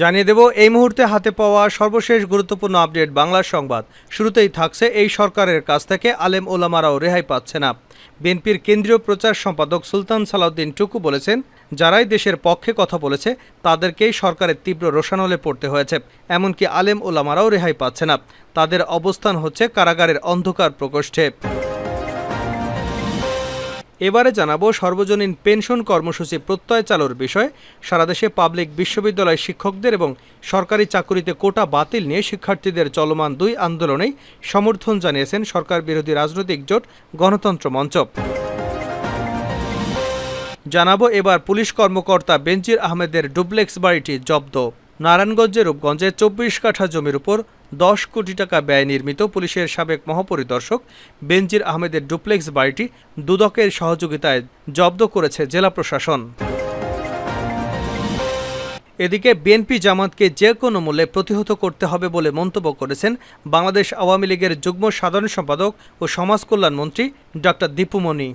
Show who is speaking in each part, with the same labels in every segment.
Speaker 1: জানিয়ে দেব এই মুহূর্তে হাতে পাওয়া সর্বশেষ গুরুত্বপূর্ণ আপডেট বাংলার সংবাদ শুরুতেই থাকছে এই সরকারের কাছ থেকে আলেম ওলামারাও রেহাই পাচ্ছে না বিএনপির কেন্দ্রীয় প্রচার সম্পাদক সুলতান সালাউদ্দিন টুকু বলেছেন যারাই দেশের পক্ষে কথা বলেছে তাদেরকেই সরকারের তীব্র রোষানলে পড়তে হয়েছে এমনকি আলেম ওলামারাও রেহাই পাচ্ছে না তাদের অবস্থান হচ্ছে কারাগারের অন্ধকার প্রকোষ্ঠে এবারে জানাবো সর্বজনীন পেনশন কর্মসূচি প্রত্যয় চালুর বিষয় সারাদেশে পাবলিক বিশ্ববিদ্যালয় শিক্ষকদের এবং সরকারি চাকুরিতে কোটা বাতিল নিয়ে শিক্ষার্থীদের চলমান দুই আন্দোলনে সমর্থন জানিয়েছেন সরকার বিরোধী রাজনৈতিক জোট গণতন্ত্র মঞ্চ জানাবো এবার পুলিশ কর্মকর্তা বেনজির আহমেদের ডুপ্লেক্স বাড়িটি জব্দ নারায়ণগঞ্জের রূপগঞ্জে চব্বিশ কাঠা জমির উপর দশ কোটি টাকা ব্যয় নির্মিত পুলিশের সাবেক মহাপরিদর্শক বেনজির আহমেদের ডুপ্লেক্স বাড়িটি দুদকের সহযোগিতায় জব্দ করেছে জেলা প্রশাসন এদিকে বিএনপি জামাতকে যে কোনো মূল্যে প্রতিহত করতে হবে বলে মন্তব্য করেছেন বাংলাদেশ আওয়ামী লীগের যুগ্ম সাধারণ সম্পাদক ও সমাজ কল্যাণ মন্ত্রী ডক্টর দীপুমণি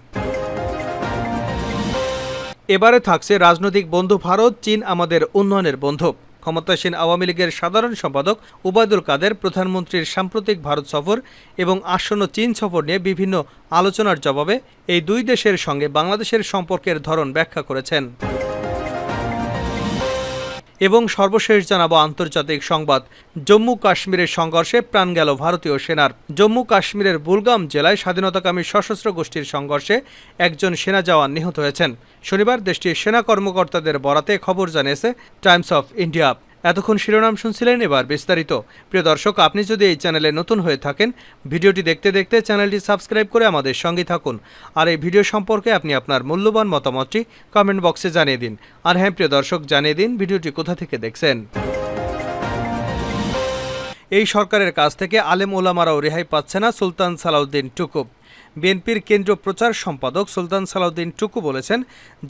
Speaker 1: এবারে থাকছে রাজনৈতিক বন্ধু ভারত চীন আমাদের উন্নয়নের বন্ধু ক্ষমতাসীন আওয়ামী লীগের সাধারণ সম্পাদক উবায়দুল কাদের প্রধানমন্ত্রীর সাম্প্রতিক ভারত সফর এবং আসন্ন চীন সফর নিয়ে বিভিন্ন আলোচনার জবাবে এই দুই দেশের সঙ্গে বাংলাদেশের সম্পর্কের ধরন ব্যাখ্যা করেছেন এবং সর্বশেষ জানাবো আন্তর্জাতিক সংবাদ জম্মু কাশ্মীরের সংঘর্ষে প্রাণ গেল ভারতীয় সেনার জম্মু কাশ্মীরের বুলগাম জেলায় স্বাধীনতাকামী সশস্ত্র গোষ্ঠীর সংঘর্ষে একজন সেনা জওয়ান নিহত হয়েছেন শনিবার দেশটির সেনা কর্মকর্তাদের বরাতে খবর জানিয়েছে টাইমস অফ ইন্ডিয়া এতক্ষণ শিরোনাম শুনছিলেন এবার বিস্তারিত প্রিয় দর্শক আপনি যদি এই চ্যানেলে নতুন হয়ে থাকেন ভিডিওটি দেখতে দেখতে চ্যানেলটি সাবস্ক্রাইব করে আমাদের সঙ্গে থাকুন আর এই ভিডিও সম্পর্কে আপনি আপনার মূল্যবান মতামতটি কমেন্ট বক্সে জানিয়ে দিন আর হ্যাঁ প্রিয় দর্শক জানিয়ে দিন ভিডিওটি কোথা থেকে দেখছেন এই সরকারের কাছ থেকে আলেম ওলামারাও রেহাই পাচ্ছে না সুলতান সালাউদ্দিন টুকুব বিএনপির কেন্দ্রীয় প্রচার সম্পাদক সুলতান সালাউদ্দিন টুকু বলেছেন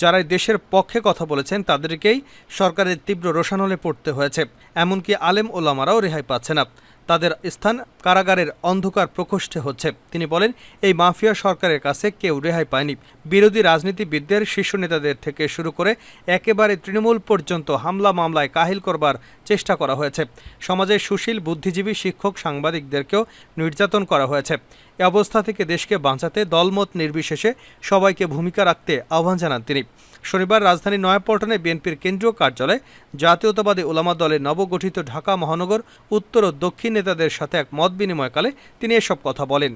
Speaker 1: যারা দেশের পক্ষে কথা বলেছেন তাদেরকেই সরকারের তীব্র রোষানলে পড়তে হয়েছে এমনকি আলেম ওলামারাও রেহাই পাচ্ছে না তাদের স্থান কারাগারের অন্ধকার প্রকোষ্ঠে হচ্ছে তিনি বলেন এই মাফিয়া সরকারের কাছে কেউ রেহাই পায়নি বিরোধী রাজনীতিবিদদের শীর্ষ নেতাদের থেকে শুরু করে একেবারে তৃণমূল পর্যন্ত হামলা মামলায় কাহিল করবার চেষ্টা করা হয়েছে সমাজের সুশীল বুদ্ধিজীবী শিক্ষক সাংবাদিকদেরকেও নির্যাতন করা হয়েছে এ অবস্থা থেকে দেশকে বাঁচাতে দলমত নির্বিশেষে সবাইকে ভূমিকা রাখতে আহ্বান জানান তিনি শনিবার রাজধানী নয়াপল্টনে বিএনপির কেন্দ্রীয় কার্যালয়ে জাতীয়তাবাদী ওলামা দলের নবগঠিত ঢাকা মহানগর উত্তর ও দক্ষিণ নেতাদের সাথে এক মত মতবিনিময়কালে তিনি এসব কথা বলেন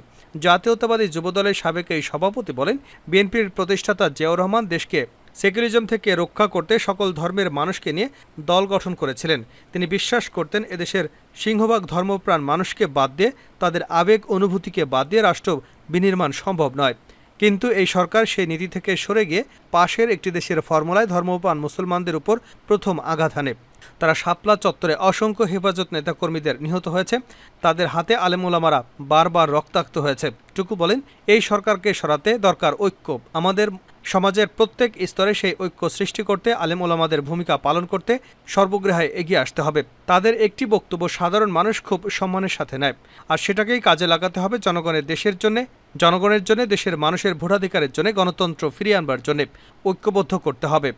Speaker 1: জাতীয়তাবাদী যুবদলের সাবেক এই সভাপতি বলেন বিএনপির প্রতিষ্ঠাতা জিয়াউর রহমান দেশকে সেকুলারিজম থেকে রক্ষা করতে সকল ধর্মের মানুষকে নিয়ে দল গঠন করেছিলেন তিনি বিশ্বাস করতেন এদেশের সিংহভাগ ধর্মপ্রাণ মানুষকে বাদ দিয়ে তাদের আবেগ অনুভূতিকে বাদ দিয়ে রাষ্ট্র বিনির্মাণ সম্ভব নয় কিন্তু এই সরকার সেই নীতি থেকে সরে গিয়ে পাশের একটি দেশের ফর্মুলায় ধর্মপান মুসলমানদের উপর প্রথম আঘাত হানে তারা শাপলা চত্বরে অসংখ্য হেফাজত নেতাকর্মীদের নিহত হয়েছে তাদের হাতে আলেমুলামারা বারবার রক্তাক্ত হয়েছে টুকু বলেন এই সরকারকে সরাতে দরকার ঐক্য আমাদের সমাজের প্রত্যেক স্তরে সেই ঐক্য সৃষ্টি করতে আলেম ওলামাদের ভূমিকা পালন করতে সর্বগ্রাহে এগিয়ে আসতে হবে তাদের একটি বক্তব্য সাধারণ মানুষ খুব সম্মানের সাথে নেয় আর সেটাকেই কাজে লাগাতে হবে জনগণের দেশের জন্য জনগণের জন্য দেশের মানুষের ভোটাধিকারের জন্য গণতন্ত্র ফিরিয়ে আনবার জন্য ঐক্যবদ্ধ করতে হবে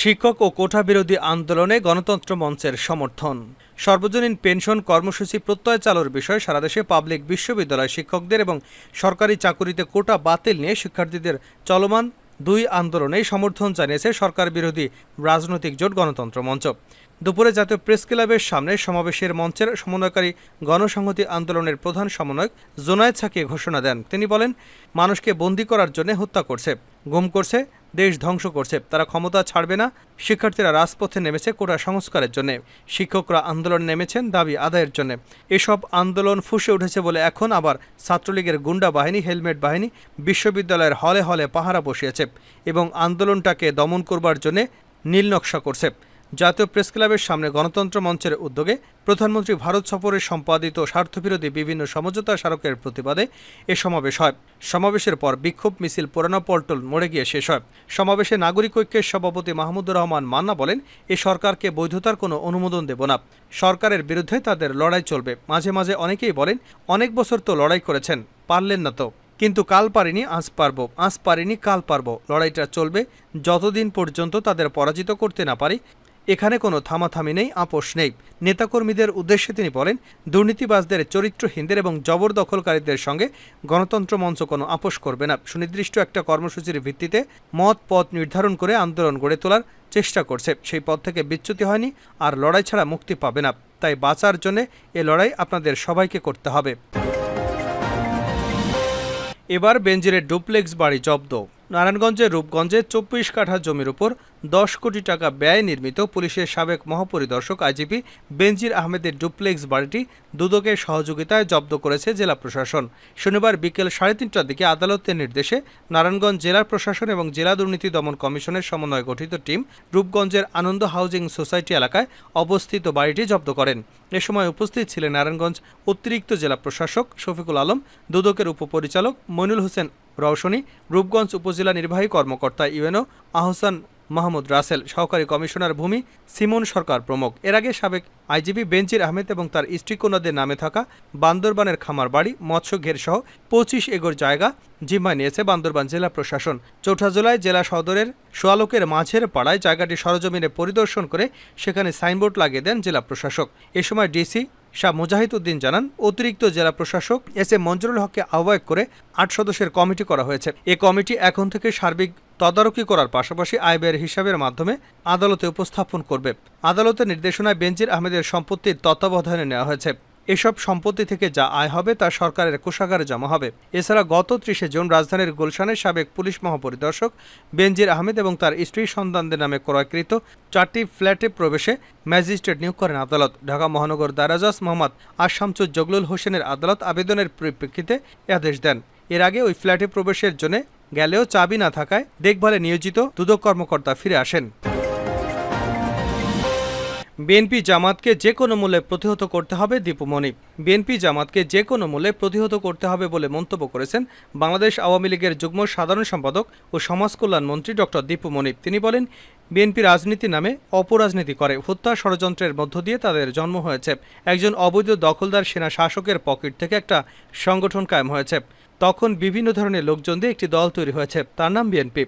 Speaker 1: শিক্ষক ও কোঠা বিরোধী আন্দোলনে গণতন্ত্র মঞ্চের সমর্থন সর্বজনীন পেনশন কর্মসূচি প্রত্যয় চালুর বিষয়ে সারাদেশে পাবলিক বিশ্ববিদ্যালয় শিক্ষকদের এবং সরকারি চাকুরিতে কোটা বাতিল নিয়ে শিক্ষার্থীদের চলমান দুই আন্দোলনে সমর্থন জানিয়েছে সরকার বিরোধী রাজনৈতিক জোট গণতন্ত্র মঞ্চ দুপুরে জাতীয় প্রেস ক্লাবের সামনে সমাবেশের মঞ্চের সমন্বয়কারী গণসংহতি আন্দোলনের প্রধান সমন্বয়ক জোনায়েদ সাকি ঘোষণা দেন তিনি বলেন মানুষকে বন্দি করার জন্য হত্যা করছে গুম করছে দেশ ধ্বংস করছে তারা ক্ষমতা ছাড়বে না শিক্ষার্থীরা রাজপথে নেমেছে কোটা সংস্কারের জন্য শিক্ষকরা আন্দোলন নেমেছেন দাবি আদায়ের জন্য এসব আন্দোলন ফুসে উঠেছে বলে এখন আবার ছাত্রলীগের গুন্ডা বাহিনী হেলমেট বাহিনী বিশ্ববিদ্যালয়ের হলে হলে পাহারা বসিয়েছে এবং আন্দোলনটাকে দমন করবার জন্য নীলনকশা করছে জাতীয় প্রেসক্লাবের সামনে গণতন্ত্র মঞ্চের উদ্যোগে প্রধানমন্ত্রী ভারত সফরে সম্পাদিত স্বার্থবিরোধী বিভিন্ন সমঝোতা স্মারকের প্রতিবাদে এ সমাবেশ হয় সমাবেশের পর বিক্ষোভ মিছিল পুরানো পল্টল মরে গিয়ে শেষ হয় সমাবেশে নাগরিক ঐক্যের সভাপতি মাহমুদুর রহমান মান্না বলেন এ সরকারকে বৈধতার কোনো অনুমোদন দেব না সরকারের বিরুদ্ধে তাদের লড়াই চলবে মাঝে মাঝে অনেকেই বলেন অনেক বছর তো লড়াই করেছেন পারলেন না তো কিন্তু কাল পারিনি আজ পারব আজ পারিনি কাল পারব লড়াইটা চলবে যতদিন পর্যন্ত তাদের পরাজিত করতে না পারি এখানে কোনো থামাথামি নেই আপোষ নেই নেতাকর্মীদের উদ্দেশ্যে তিনি বলেন দুর্নীতিবাজদের চরিত্রহীনদের এবং জবরদখলকারীদের সঙ্গে গণতন্ত্র মঞ্চ কোনো আপোষ করবে না সুনির্দিষ্ট একটা কর্মসূচির ভিত্তিতে মত পথ নির্ধারণ করে আন্দোলন গড়ে তোলার চেষ্টা করছে সেই পথ থেকে বিচ্যুতি হয়নি আর লড়াই ছাড়া মুক্তি পাবে না তাই বাঁচার জন্য এ লড়াই আপনাদের সবাইকে করতে হবে এবার বেঞ্জিরের ডুপ্লেক্স বাড়ি জব্দ নারায়ণগঞ্জের রূপগঞ্জে চব্বিশ কাঠা জমির উপর দশ কোটি টাকা ব্যয়ে নির্মিত পুলিশের সাবেক মহাপরিদর্শক আইজিপি বেনজির আহমেদের ডুপ্লেক্স বাড়িটি দুদকের সহযোগিতায় জব্দ করেছে জেলা প্রশাসন শনিবার বিকেল সাড়ে তিনটার দিকে আদালতের নির্দেশে নারায়ণগঞ্জ জেলা প্রশাসন এবং জেলা দুর্নীতি দমন কমিশনের সমন্বয়ে গঠিত টিম রূপগঞ্জের আনন্দ হাউজিং সোসাইটি এলাকায় অবস্থিত বাড়িটি জব্দ করেন এ সময় উপস্থিত ছিলেন নারায়ণগঞ্জ অতিরিক্ত জেলা প্রশাসক শফিকুল আলম দুদকের উপপরিচালক মইনুল হোসেন রওশনী রূপগঞ্জ উপজেলা নির্বাহী কর্মকর্তা ইউএনও আহসান মাহমুদ রাসেল সহকারী কমিশনার ভূমি সিমন সরকার প্রমুখ এর আগে সাবেক আইজিবি বেঞ্জির আহমেদ এবং তার কন্যাদের নামে থাকা বান্দরবানের খামার বাড়ি মৎস্য ঘের সহ পঁচিশ একর জায়গা জিম্মায় নিয়েছে বান্দরবান জেলা প্রশাসন চৌঠা জুলাই জেলা সদরের সোয়ালোকের মাঝের পাড়ায় জায়গাটি সরজমিনে পরিদর্শন করে সেখানে সাইনবোর্ড লাগিয়ে দেন জেলা প্রশাসক এ সময় ডিসি শাহ মুজাহিদুদ্দিন জানান অতিরিক্ত জেলা প্রশাসক এস এম মঞ্জুরুল হককে আহ্বায়ক করে আট সদস্যের কমিটি করা হয়েছে এ কমিটি এখন থেকে সার্বিক তদারকি করার পাশাপাশি আয় ব্যয়ের হিসাবের মাধ্যমে আদালতে উপস্থাপন করবে আদালতের নির্দেশনায় বেনজির আহমেদের সম্পত্তির তত্ত্বাবধানে নেওয়া হয়েছে এসব সম্পত্তি থেকে যা আয় হবে তা সরকারের কোষাগারে জমা হবে এছাড়া গত ত্রিশে জুন রাজধানীর গুলশানের সাবেক পুলিশ মহাপরিদর্শক বেনজির আহমেদ এবং তার স্ত্রী সন্তানদের নামে ক্রয়কৃত চারটি ফ্ল্যাটে প্রবেশে ম্যাজিস্ট্রেট নিয়োগ করেন আদালত ঢাকা মহানগর দারাজাস মোহাম্মদ আশামচুর জগলুল হোসেনের আদালত আবেদনের পরিপ্রেক্ষিতে আদেশ দেন এর আগে ওই ফ্ল্যাটে প্রবেশের জন্য গেলেও চাবি না থাকায় দেখভালে নিয়োজিত দুদক কর্মকর্তা ফিরে আসেন বিএনপি জামাতকে যে কোনো মূল্যে প্রতিহত করতে হবে দীপু মনি বিএনপি জামাতকে যে কোনো মূল্যে প্রতিহত করতে হবে বলে মন্তব্য করেছেন বাংলাদেশ আওয়ামী লীগের যুগ্ম সাধারণ সম্পাদক ও সমাজ কল্যাণ মন্ত্রী ডক্টর মনি তিনি বলেন বিএনপি রাজনীতি নামে অপরাজনীতি করে হত্যা ষড়যন্ত্রের মধ্য দিয়ে তাদের জন্ম হয়েছে একজন অবৈধ দখলদার সেনা শাসকের পকেট থেকে একটা সংগঠন কায়েম হয়েছে তখন বিভিন্ন ধরনের লোকজন দিয়ে একটি দল তৈরি হয়েছে তার নাম বিএনপি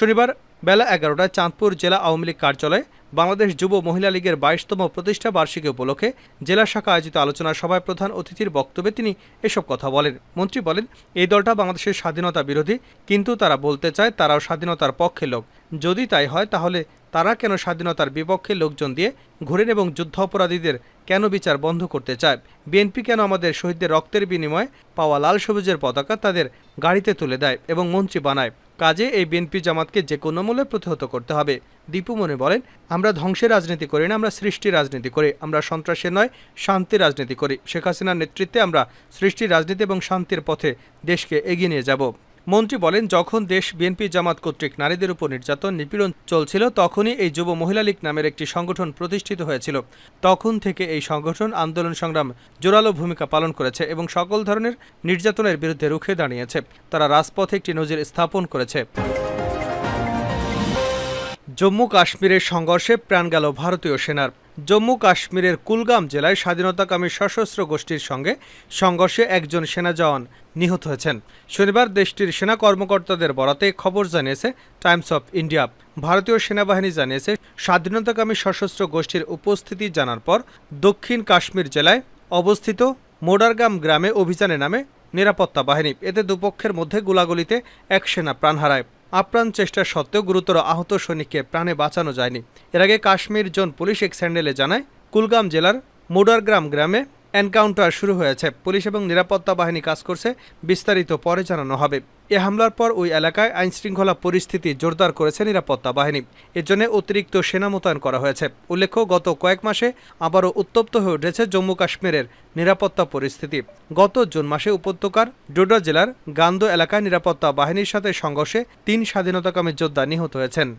Speaker 1: শনিবার বেলা এগারোটায় চাঁদপুর জেলা আওয়ামী লীগ কার্যালয়ে বাংলাদেশ যুব মহিলা লীগের বাইশতম প্রতিষ্ঠা বার্ষিকী উপলক্ষে জেলা শাখা আয়োজিত আলোচনা সভায় প্রধান অতিথির বক্তব্যে তিনি এসব কথা বলেন মন্ত্রী বলেন এই দলটা বাংলাদেশের স্বাধীনতা বিরোধী কিন্তু তারা বলতে চায় তারাও স্বাধীনতার পক্ষে লোক যদি তাই হয় তাহলে তারা কেন স্বাধীনতার বিপক্ষে লোকজন দিয়ে ঘুরেন এবং যুদ্ধ অপরাধীদের কেন বিচার বন্ধ করতে চায় বিএনপি কেন আমাদের শহীদদের রক্তের বিনিময়ে পাওয়া লাল সবুজের পতাকা তাদের গাড়িতে তুলে দেয় এবং মন্ত্রী বানায় কাজে এই বিএনপি জামাতকে যে কোনো মূল্যে প্রতিহত করতে হবে দীপু মনে বলেন আমরা ধ্বংসের রাজনীতি করি না আমরা সৃষ্টির রাজনীতি করি আমরা সন্ত্রাসের নয় শান্তির রাজনীতি করি শেখ হাসিনার নেতৃত্বে আমরা সৃষ্টির রাজনীতি এবং শান্তির পথে দেশকে এগিয়ে নিয়ে যাব মন্ত্রী বলেন যখন দেশ বিএনপি জামাত কর্তৃক নারীদের উপর নির্যাতন নিপীড়ন চলছিল তখনই এই যুব মহিলা লীগ নামের একটি সংগঠন প্রতিষ্ঠিত হয়েছিল তখন থেকে এই সংগঠন আন্দোলন সংগ্রাম জোরালো ভূমিকা পালন করেছে এবং সকল ধরনের নির্যাতনের বিরুদ্ধে রুখে দাঁড়িয়েছে তারা রাজপথে একটি নজির স্থাপন করেছে জম্মু কাশ্মীরের সংঘর্ষে প্রাণ গেল ভারতীয় সেনার জম্মু কাশ্মীরের কুলগাম জেলায় স্বাধীনতাকামী সশস্ত্র গোষ্ঠীর সঙ্গে সংঘর্ষে একজন সেনা জওয়ান নিহত হয়েছেন শনিবার দেশটির সেনা কর্মকর্তাদের বরাতে খবর জানিয়েছে টাইমস অফ ইন্ডিয়া ভারতীয় সেনাবাহিনী জানিয়েছে স্বাধীনতাকামী সশস্ত্র গোষ্ঠীর উপস্থিতি জানার পর দক্ষিণ কাশ্মীর জেলায় অবস্থিত মোডারগাম গ্রামে অভিযানে নামে নিরাপত্তা বাহিনী এতে দুপক্ষের মধ্যে গোলাগুলিতে এক সেনা প্রাণ হারায় আপ্রাণ চেষ্টা সত্ত্বেও গুরুতর আহত সৈনিককে প্রাণে বাঁচানো যায়নি এর আগে কাশ্মীর জোন পুলিশ এক স্যান্ডেলে জানায় কুলগাম জেলার মোডারগ্রাম গ্রামে এনকাউন্টার শুরু হয়েছে পুলিশ এবং নিরাপত্তা বাহিনী কাজ করছে বিস্তারিত পরে জানানো হবে এ হামলার পর ওই এলাকায় আইনশৃঙ্খলা পরিস্থিতি জোরদার করেছে নিরাপত্তা বাহিনী এর জন্য অতিরিক্ত সেনা মোতায়েন করা হয়েছে উল্লেখ্য গত কয়েক মাসে আবারও উত্তপ্ত হয়ে উঠেছে জম্মু কাশ্মীরের নিরাপত্তা পরিস্থিতি গত জুন মাসে উপত্যকার ডোডা জেলার গান্দো এলাকায় নিরাপত্তা বাহিনীর সাথে সংঘর্ষে তিন স্বাধীনতাকামী যোদ্ধা নিহত হয়েছেন